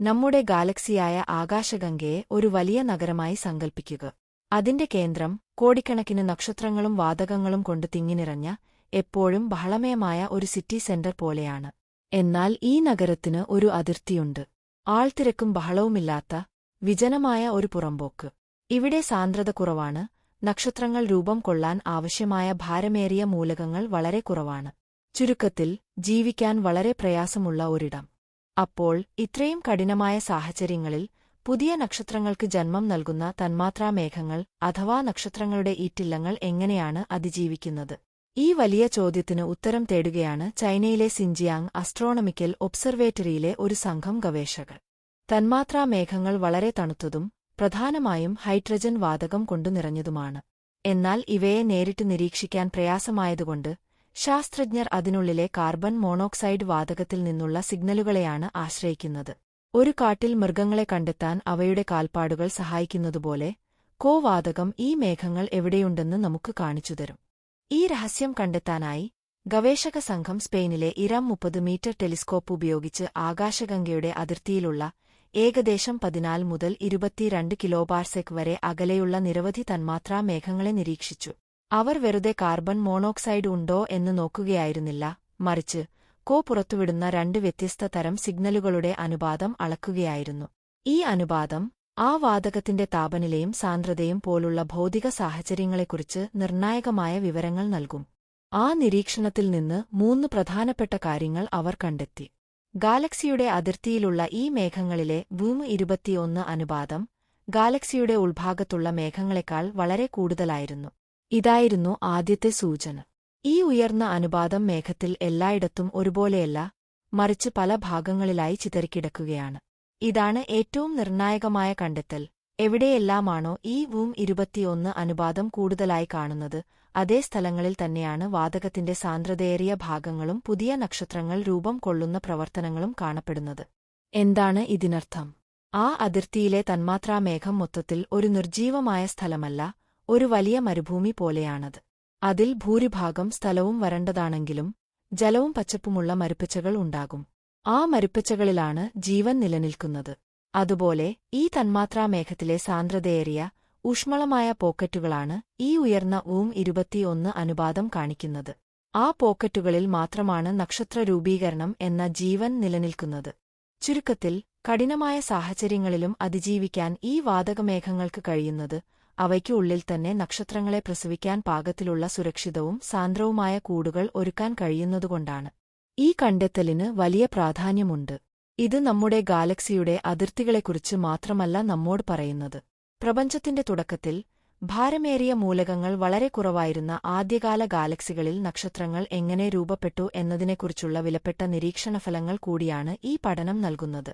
നമ്മുടെ ഗാലക്സിയായ ആകാശഗംഗയെ ഒരു വലിയ നഗരമായി സങ്കൽപ്പിക്കുക. അതിന്റെ കേന്ദ്രം കോടിക്കണക്കിന് നക്ഷത്രങ്ങളും വാതകങ്ങളും കൊണ്ട് തിങ്ങിനിറഞ്ഞ എപ്പോഴും ബഹളമയമായ ഒരു സിറ്റി സെന്റർ പോലെയാണ്. എന്നാൽ ഈ നഗരത്തിന് ഒരു അതിർത്തിയുണ്ട്. ആൾത്തിരക്കും ബഹളവുമില്ലാത്ത വിജനമായ ഒരു പുറമ്പോക്ക് ഇവിടെ സാന്ദ്രത കുറവാണ്. നക്ഷത്രങ്ങൾ രൂപം കൊള്ളാൻ ആവശ്യമായ ഭാരമേറിയ മൂലകങ്ങൾ വളരെ കുറവാണ്. ചുരുക്കത്തിൽ ജീവിക്കാൻ വളരെ പ്രയാസമുള്ള ഒരിടം. അപ്പോൾ ഇത്രയും കഠിനമായ സാഹചര്യങ്ങളിൽ പുതിയ നക്ഷത്രങ്ങൾക്ക് ജന്മം നൽകുന്ന തന്മാത്രാമേഘങ്ങൾ അഥവാ നക്ഷത്രങ്ങളുടെ ഈറ്റില്ലങ്ങൾ എങ്ങനെയാണ് അതിജീവിക്കുന്നത്? ഈ വലിയ ചോദ്യത്തിന് ഉത്തരം തേടുകയാണ് ചൈനയിലെ സിൻജിയാങ് അസ്ട്രോണമിക്കൽ ഒബ്സർവേറ്ററിയിലെ ഒരു സംഘം ഗവേഷകർ. തന്മാത്രാമേഘങ്ങൾ വളരെ തണുത്തതും പ്രധാനമായും ഹൈഡ്രജൻ വാതകം കൊണ്ടു നിറഞ്ഞതുമാണ്. എന്നാൽ ഇവയെ നേരിട്ട് നിരീക്ഷിക്കാൻ പ്രയാസമായതുകൊണ്ട് ശാസ്ത്രജ്ഞർ അതിനുള്ളിലെ കാർബൺ മോണോക്സൈഡ് വാതകത്തിൽ നിന്നുള്ള സിഗ്നലുകളെയാണ് ആശ്രയിക്കുന്നത്. ഒരു കാട്ടിൽ മൃഗങ്ങളെ കണ്ടെത്താൻ അവയുടെ കാൽപ്പാടുകൾ സഹായിക്കുന്നതുപോലെ കോവാതകം ഈ മേഘങ്ങൾ എവിടെയുണ്ടെന്ന് നമുക്ക് കാണിച്ചുതരും ഈ രഹസ്യം കണ്ടെത്താനായി ഗവേഷക സംഘം സ്പെയിനിലെ ഇരം മുപ്പത് മീറ്റർ ടെലിസ്കോപ്പ് ഉപയോഗിച്ച് ആകാശഗംഗയുടെ അതിർത്തിയിലുള്ള ഏകദേശം പതിനാല് മുതൽ ഇരുപത്തിരണ്ട് കിലോബാർസെക് വരെ അകലെയുള്ള നിരവധി തന്മാത്രാ മേഘങ്ങളെ നിരീക്ഷിച്ചു. അവർ വെറുതെ കാർബൺ മോണോക്സൈഡ് ഉണ്ടോ എന്ന് നോക്കുകയായിരുന്നില്ല. മറിച്ച് കോ പുറത്തുവിടുന്ന രണ്ട് വ്യത്യസ്ത തരം സിഗ്നലുകളുടെ അനുപാതം അളക്കുകയായിരുന്നു. ഈ അനുപാതം ആ വാതകത്തിന്റെ താപനിലയും സാന്ദ്രതയും പോലുള്ള ഭൗതിക സാഹചര്യങ്ങളെക്കുറിച്ച് നിർണായകമായ വിവരങ്ങൾ നൽകും. ആ നിരീക്ഷണത്തിൽ നിന്ന് മൂന്ന് പ്രധാനപ്പെട്ട കാര്യങ്ങൾ അവർ കണ്ടെത്തി. ഗാലക്സിയുടെ അതിർത്തിയിലുള്ള ഈ മേഘങ്ങളിലെ ഭൂമി ഇരുപത്തിയൊന്ന് അനുപാതം ഗാലക്സിയുടെ ഉൾഭാഗത്തുള്ള മേഘങ്ങളെക്കാൾ വളരെ കൂടുതലായിരുന്നു. ഇതായിരുന്നു ആദ്യത്തെ സൂചന. ഈ ഉയർന്ന അനുപാതം മേഘത്തിൽ എല്ലായിടത്തും ഒരുപോലെയല്ല മറിച്ച് പല ഭാഗങ്ങളിലായി ചിതറിക്കിടക്കുകയാണ്. ഇതാണ് ഏറ്റവും നിർണായകമായ കണ്ടെത്തൽ. എവിടെയെല്ലാമാണോ ഈ വൂം ഇരുപത്തിയൊന്ന് അനുപാതം കൂടുതലായി കാണുന്നത് അതേ സ്ഥലങ്ങളിൽ തന്നെയാണ് വാതകത്തിന്റെ സാന്ദ്രതയേറിയ ഭാഗങ്ങളും പുതിയ നക്ഷത്രങ്ങൾ രൂപം കൊള്ളുന്ന പ്രവർത്തനങ്ങളും കാണപ്പെടുന്നത്. എന്താണ് ഇതിനർത്ഥം? ആ അതിർത്തിയിലെ തന്മാത്രാമേഘം മൊത്തത്തിൽ ഒരു നിർജീവമായ സ്ഥലമല്ല ഒരു വലിയ മരുഭൂമി പോലെയാണത്. അതിൽ ഭൂരിഭാഗം സ്ഥലവും വരണ്ടതാണെങ്കിലും ജലവും പച്ചപ്പുമുള്ള മരുപ്പച്ചകൾ ഉണ്ടാകും. ആ മരുപ്പച്ചകളിലാണ് ജീവൻ നിലനിൽക്കുന്നത്. അതുപോലെ ഈ തന്മാത്രാമേഘത്തിലെ സാന്ദ്രതയേറിയ ഊഷ്മളമായ പോക്കറ്റുകളാണ് ഈ ഉയർന്ന ഊം ഇരുപത്തിയൊന്ന് അനുപാതം കാണിക്കുന്നത്. ആ പോക്കറ്റുകളിൽ മാത്രമാണ് നക്ഷത്ര രൂപീകരണം എന്ന ജീവൻ നിലനിൽക്കുന്നത്. ചുരുക്കത്തിൽ കഠിനമായ സാഹചര്യങ്ങളിലും അതിജീവിക്കാൻ ഈ വാതകമേഘങ്ങൾക്ക് കഴിയുന്നത് അവയ്ക്ക് ഉള്ളിൽ തന്നെ നക്ഷത്രങ്ങളെ പ്രസവിക്കാൻ പാകത്തിലുള്ള സുരക്ഷിതവും സാന്ദ്രവുമായ കൂടുകൾ ഒരുക്കാൻ കഴിയുന്നതുകൊണ്ടാണ്. ഈ കണ്ടെത്തലിന് വലിയ പ്രാധാന്യമുണ്ട്. ഇത് നമ്മുടെ ഗാലക്സിയുടെ അതിർത്തികളെക്കുറിച്ച് മാത്രമല്ല നമ്മോട് പറയുന്നത്. പ്രപഞ്ചത്തിന്റെ തുടക്കത്തിൽ ഭാരമേറിയ മൂലകങ്ങൾ വളരെ കുറവായിരുന്ന ആദ്യകാല ഗാലക്സികളിൽ നക്ഷത്രങ്ങൾ എങ്ങനെ രൂപപ്പെട്ടു എന്നതിനെക്കുറിച്ചുള്ള വിലപ്പെട്ട നിരീക്ഷണഫലങ്ങൾ കൂടിയാണ് ഈ പഠനം നൽകുന്നത്.